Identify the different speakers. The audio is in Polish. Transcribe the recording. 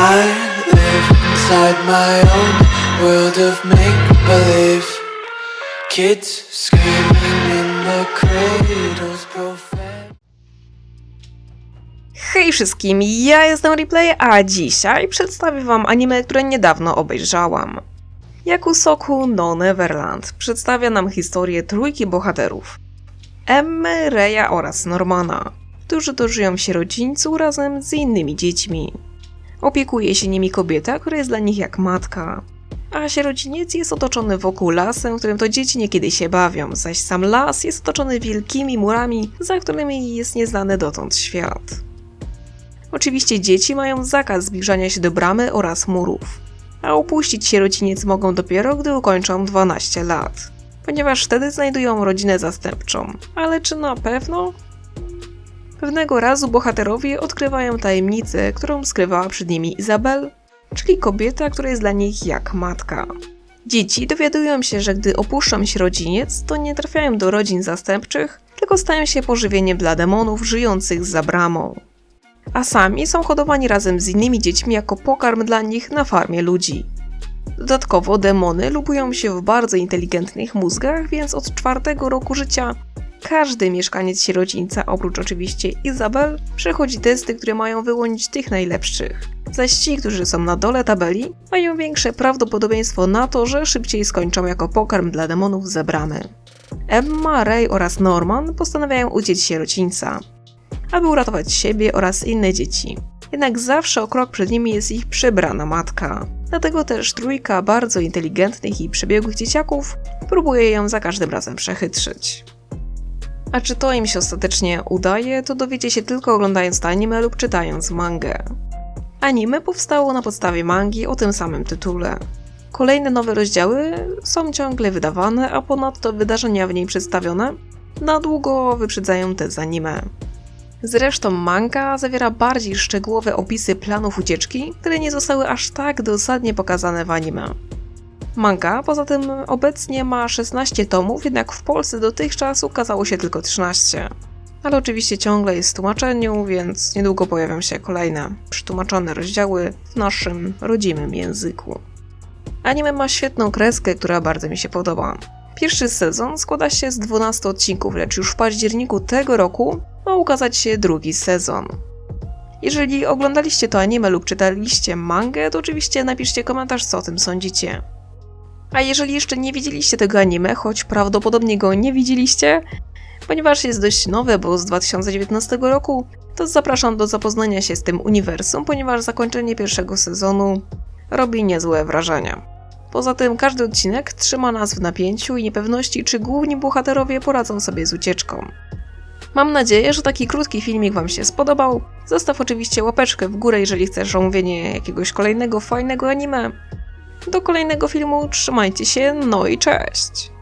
Speaker 1: I live inside my own world of make believe. Kids screaming in the cradles.
Speaker 2: Hej wszystkim, ja jestem Replay, a dzisiaj przedstawię wam anime, które niedawno obejrzałam. Yakusoku no Neverland przedstawia nam historię trójki bohaterów. Emmy, Reya oraz Normana, którzy dożyją się rodzińcu razem z innymi dziećmi. Opiekuje się nimi kobieta, która jest dla nich jak matka. A sierociniec jest otoczony wokół lasem, w którym to dzieci niekiedy się bawią, zaś sam las jest otoczony wielkimi murami, za którymi jest nieznany dotąd świat. Oczywiście dzieci mają zakaz zbliżania się do bramy oraz murów, a opuścić sierociniec mogą dopiero, gdy ukończą 12 lat, ponieważ wtedy znajdują rodzinę zastępczą. Ale czy na pewno? Pewnego razu bohaterowie odkrywają tajemnicę, którą skrywała przed nimi Izabel, czyli kobieta, która jest dla nich jak matka. Dzieci dowiadują się, że gdy opuszczą sierociniec, to nie trafiają do rodzin zastępczych, tylko stają się pożywieniem dla demonów żyjących za bramą a sami są hodowani razem z innymi dziećmi jako pokarm dla nich na farmie ludzi. Dodatkowo demony lubują się w bardzo inteligentnych mózgach, więc od czwartego roku życia każdy mieszkaniec sierocińca, oprócz oczywiście Izabel, przechodzi testy, które mają wyłonić tych najlepszych. Zaś ci, którzy są na dole tabeli, mają większe prawdopodobieństwo na to, że szybciej skończą jako pokarm dla demonów ze bramy. Emma, Ray oraz Norman postanawiają uciec sierocińca aby uratować siebie oraz inne dzieci. Jednak zawsze o krok przed nimi jest ich przybrana matka. Dlatego też trójka bardzo inteligentnych i przebiegłych dzieciaków próbuje ją za każdym razem przechytrzyć. A czy to im się ostatecznie udaje, to dowiecie się tylko oglądając anime lub czytając mangę. Anime powstało na podstawie mangi o tym samym tytule. Kolejne nowe rozdziały są ciągle wydawane, a ponadto wydarzenia w niej przedstawione na długo wyprzedzają te z anime. Zresztą manga zawiera bardziej szczegółowe opisy planów ucieczki, które nie zostały aż tak dosadnie pokazane w anime. Manga poza tym obecnie ma 16 tomów, jednak w Polsce dotychczas ukazało się tylko 13. Ale oczywiście ciągle jest w tłumaczeniu, więc niedługo pojawią się kolejne przetłumaczone rozdziały w naszym rodzimym języku. Anime ma świetną kreskę, która bardzo mi się podoba. Pierwszy sezon składa się z 12 odcinków, lecz już w październiku tego roku ma ukazać się drugi sezon. Jeżeli oglądaliście to anime lub czytaliście mangę, to oczywiście napiszcie komentarz, co o tym sądzicie. A jeżeli jeszcze nie widzieliście tego anime, choć prawdopodobnie go nie widzieliście, ponieważ jest dość nowe, bo z 2019 roku, to zapraszam do zapoznania się z tym uniwersum, ponieważ zakończenie pierwszego sezonu robi niezłe wrażenie. Poza tym każdy odcinek trzyma nas w napięciu i niepewności, czy główni bohaterowie poradzą sobie z ucieczką. Mam nadzieję, że taki krótki filmik Wam się spodobał. Zostaw oczywiście łapeczkę w górę, jeżeli chcesz omówienie jakiegoś kolejnego fajnego anime. Do kolejnego filmu trzymajcie się, no i cześć!